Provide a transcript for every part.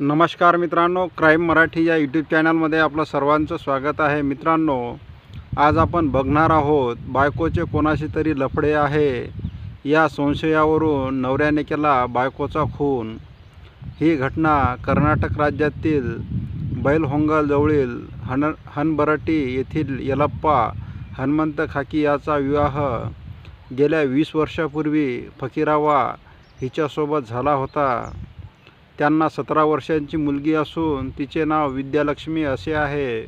नमस्कार मित्रांनो क्राईम मराठी या यूट्यूब चॅनलमध्ये आपलं सर्वांचं स्वागत आहे. मित्रांनो आज आपण बघणार आहोत बायकोचे कोणाशी तरी लफडे आहे या संशयावरून नवऱ्याने केला बायकोचा खून. ही घटना कर्नाटक राज्यातील बैलहोंगलजवळील हन हनबरटी येथील यलप्पा हनुमंत खाकी याचा विवाह गेल्या वीस वर्षापूर्वी फकीरावा हिच्यासोबत झाला होता. त्यांना सतरा वर्षांची मुलगी असून तिचे नाव विद्यालक्ष्मी असे आहे.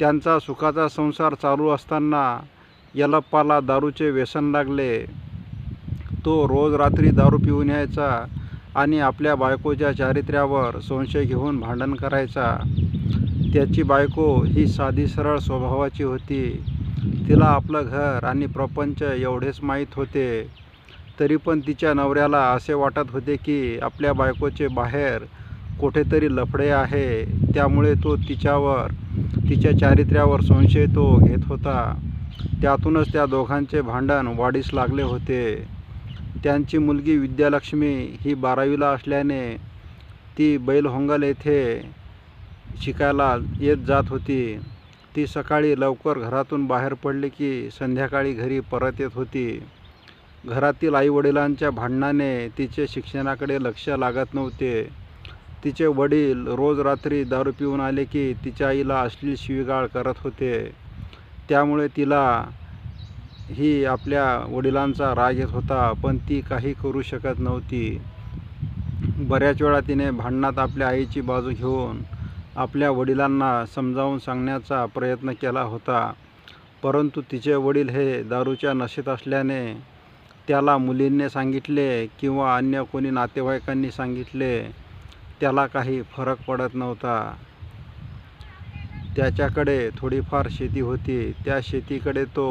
त्यांचा सुखाचा संसार चालू असताना यलप्पाला दारूचे व्यसन लागले. तो रोज रात्री दारू पिऊन यायचा आणि आपल्या बायकोच्या चारित्र्यावर संशय घेऊन भांडण करायचा. त्याची बायको ही साधी सरळ स्वभावाची होती. तिला आपलं घर आणि प्रपंच एवढेच माहीत होते. तरी पण तिच्या नवऱ्याला असे वाटत होते की आपल्या बायकोचे बाहेर कुठेतरी लफडे आहे. त्यामुळे तो तिच्यावर तिच्या चारित्र्यावर संशय तो घेत होता. त्यातूनच त्या दोघांचे भांडण वाढीस लागले होते. त्यांची मुलगी विद्यालक्ष्मी ही बारावीला असल्याने ती बैलहोंगल येथे शिकायला येत जात होती. ती सकाळी लवकर घरातून बाहेर पडली की संध्याकाळी घरी परत येत होती. घरातील आईवडिलांच्या भांडणाने तिचे शिक्षणाकडे लक्ष लागत नव्हते. तिचे वडील रोज रात्री दारू पिऊन आले की तिच्या आईला अश्लील शिवीगाळ करत होते. त्यामुळे तिला ही आपल्या वडिलांचा राग येत होता पण ती काही करू शकत नव्हती. बऱ्याच वेळा तिने भांडणात आपल्या आईची बाजू घेऊन आपल्या वडिलांना समजावून सांगण्याचा प्रयत्न केला होता. परंतु तिचे वडील हे दारूच्या नशेत असल्याने त्याला मुलींनी सांगितले किंवा अन्य कोणी नातेवाईकांनी सांगितले त्याला काही फरक पडत नव्हता. त्याच्याकडे थोडीफार शेती होती. त्या शेतीकडे तो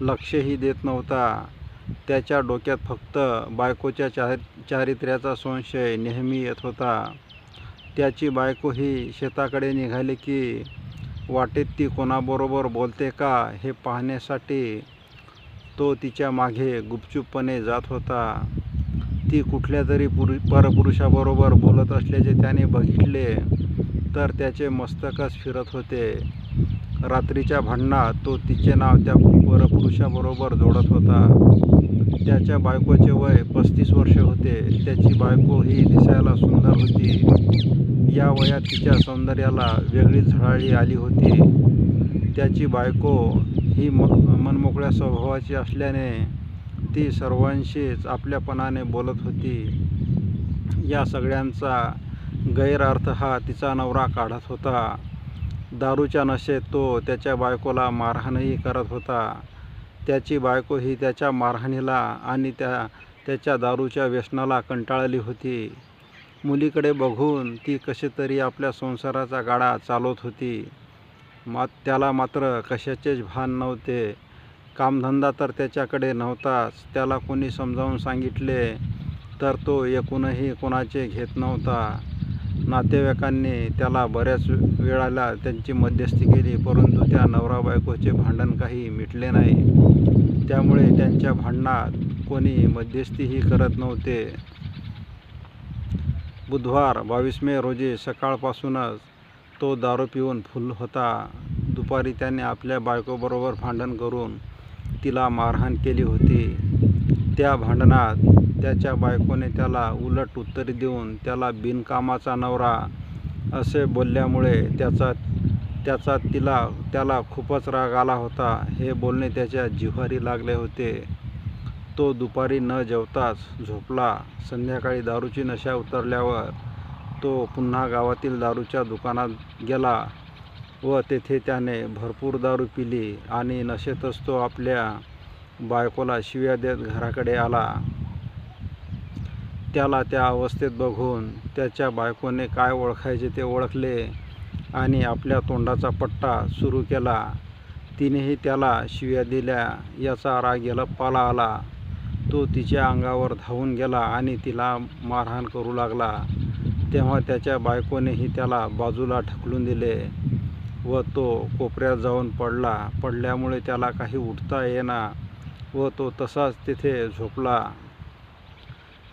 लक्षही देत नव्हता. त्याच्या डोक्यात फक्त बायकोच्या चार चारित्र्याचा संशय नेहमी येत होता. त्याची बायको ही शेताकडे निघाली की वाटेत ती कोणाबरोबर बोलते का हे पाहण्यासाठी तो तिच्यामागे गुपचूपपणे जात होता. ती कुठल्या तरी पुरु परपुरुषाबरोबर बोलत असल्याचे त्याने बघितले तर त्याचे मस्तकच फिरत होते. रात्रीच्या भांडणात तो तिचे नाव त्या परपुरुषाबरोबर जोडत होता. त्याच्या बायकोचे वय पस्तीस वर्ष होते. त्याची बायको ही दिसायला सुंदर होती. या वयात तिच्या सौंदर्याला वेगळी झळाळी आली होती. त्याची बायको ही म मनमोकळ्या स्वभावाची असल्याने ती सर्वांशीच आपल्यापणाने बोलत होती. या सगळ्यांचा गैरअर्थ हा तिचा नवरा काढत होता. दारूच्या नशेत तो त्याच्या बायकोला मारहाणही करत होता. त्याची बायको ही त्याच्या मारहाणीला आणि त्या त्याच्या दारूच्या व्यसनाला कंटाळली होती. मुलीकडे बघून ती कशी तरी आपल्या संसाराचा गाडा चालवत होती. मा त्याला मात्र कशाचेच भान नव्हते. कामधंदा तर त्याच्याकडे नव्हताच. त्याला कोणी समजावून सांगितले तर तो एकूणही कोणाचे घेत नव्हता. नातेवाईकांनी त्याला बऱ्याच वेळाला त्यांची मध्यस्थी केली परंतु त्या नवरा बायकोचे भांडण काही मिटले नाही. त्यामुळे त्यांच्या भांडणात कोणी मध्यस्थीही करत नव्हते. बुधवार बावीस मे रोजी सकाळपासूनच तो दारू पिऊन फुल होता. दुपारी त्याने आपल्या बायकोबरोबर भांडण करून तिला मारहाण केली होती. त्या भांडणात त्याच्या बायकोने त्याला उलट उत्तर देऊन त्याला बिनकामाचा नवरा असे बोलल्यामुळे त्याचा त्याचा तिला त्याला खूपच राग आला होता. हे बोलणे त्याच्या जिव्हारी लागले होते. तो दुपारी न जेवताच झोपला. संध्याकाळी दारूची नशा उतरल्यावर तो पुन्हा गावातील दारूच्या दुकानात गेला व तेथे त्याने भरपूर दारू पिली आणि नशेतच तो आपल्या बायकोला शिव्या देत घराकडे आला. त्याला त्या अवस्थेत बघून त्याच्या बायकोने काय ओळखायचे ते ओळखले आणि आपल्या तोंडाचा पट्टा सुरू केला. तिनेही त्याला शिव्या दिल्या याचा राग पाला आला. तो तिच्या अंगावर धावून गेला आणि तिला मारहाण करू लागला. तेव्हा त्याच्या बायकोनेही त्याला बाजूला ढकलून दिले व तो कोपऱ्यात जाऊन पडला. पडल्यामुळे त्याला काही उठता येना व तो तसाच तिथे झोपला.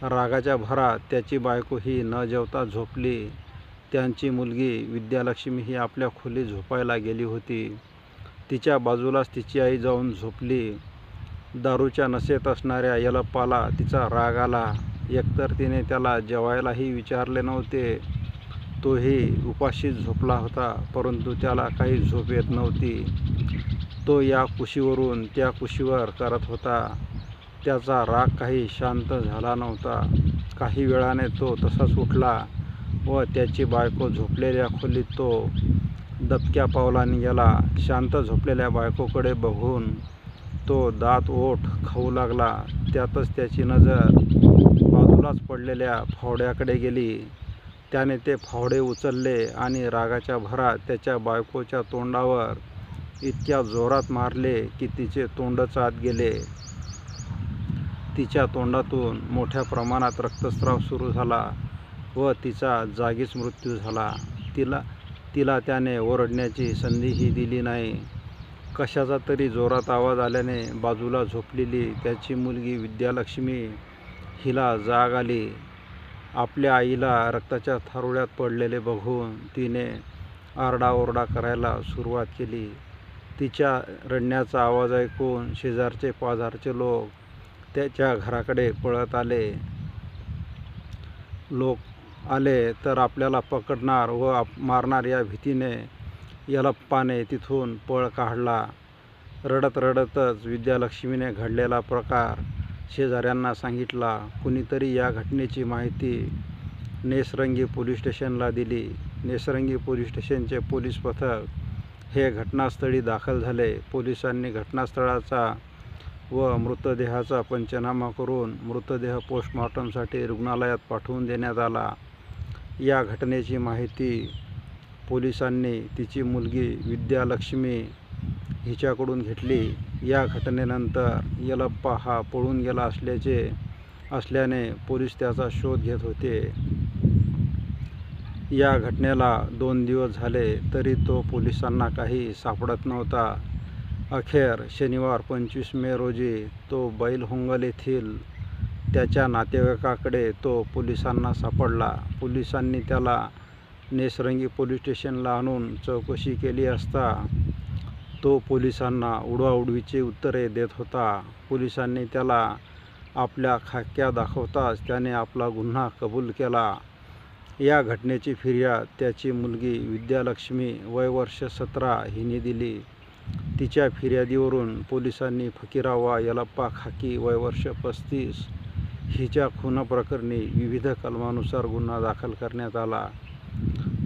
रागाच्या भरात त्याची बायको ही न जेवता झोपली. त्यांची मुलगी विद्यालक्ष्मी ही आपल्या खोलीत झोपायला गेली होती. तिच्या बाजूलाच तिची आई जाऊन झोपली. दारूच्या नशेत असणाऱ्या यलप्पाला तिचा राग आला. एकतर तिने त्याला जेवायलाही विचारले नव्हते. तोही उपाशीच झोपला होता परंतु त्याला काही झोप येत नव्हती. तो या कुशीवरून त्या कुशीवर करत होता. त्याचा राग काही शांत झाला नव्हता. काही वेळाने तो तसाच उठला व त्याची बायको झोपलेल्या खोलीत तो दबक्या पावलाने गेला. शांत झोपलेल्या बायकोकडे बघून तो दात ओठ खाऊ लागला. त्यातच त्याची नजर बाजूलाच पडलेल्या फावड्याकडे गेली. त्याने ते फावडे उचलले आणि रागाच्या भरात त्याच्या बायकोच्या तोंडावर इतक्या जोरात मारले की तिचे तोंडच आत गेले. तिच्या तोंडातून मोठ्या प्रमाणात रक्तस्राव सुरू झाला व तिचा जागीच मृत्यू झाला. तिला तिला त्याने ओरडण्याची संधीही दिली नाही. कशाचा तरी जोरात आवाज आल्याने बाजूला झोपलेली त्याची मुलगी विद्यालक्ष्मी हिला जाग आली. आपल्या आईला रक्ताच्या थारोळ्यात पडलेले बघून तिने आरडाओरडा करायला सुरुवात केली. तिच्या रडण्याचा आवाज ऐकून शेजारचे पाजारचे लोक त्याच्या घराकडे पळत आले. लोक आले तर आपल्याला पकडणार व आप मारणार या भीतीने यलप्पाने तिथून पळ काढला. रडत रडतच विद्यालक्ष्मीने घडलेला प्रकार शेजाऱ्यांना सांगितला कुणीतरी या घटनेची माहिती नेसरंगी पोलीस स्टेशनला दिली. नेसरंगी पोलीस स्टेशनचे पोलीस पथक हे घटनास्थळी दाखल झाले. पोलिसांनी घटनास्थळाचा व मृतदेहाचा पंचनामा करून मृतदेह पोस्टमॉर्टमसाठी रुग्णालयात पाठवून देण्यात आला. या घटनेची माहिती पोलिसांनी तिची मुलगी विद्यालक्ष्मी हिच्याकडून घेतली. या घटनेनंतर यलप्पा हा पळून गेला असल्याचे असल्याने पोलीस त्याचा शोध घेत होते. या घटनेला दोन दिवस झाले तरी तो पोलिसांना काही सापडत नव्हता. अखेर शनिवार पंचवीस मे रोजी तो बैलहोंगल येथील त्याच्या नातेवाईकाकडे तो पोलिसांना सापडला. पोलिसांनी त्याला नेसरंगी पोलीस स्टेशनला आणून चौकशी केली असता तो पोलिसांना उडवाउडवीचे उत्तरे देत होता. पोलिसांनी त्याला आपल्या खाक्या दाखवताच त्याने आपला गुन्हा कबूल केला. या घटनेची फिर्याद त्याची मुलगी विद्यालक्ष्मी वयवर्ष सतरा हिने दिली. तिच्या फिर्यादीवरून पोलिसांनी फकीरावा यलप्पा खाकी वयवर्ष पस्तीस हिच्या खुनाप्रकरणी विविध कलमानुसार गुन्हा दाखल करण्यात आला.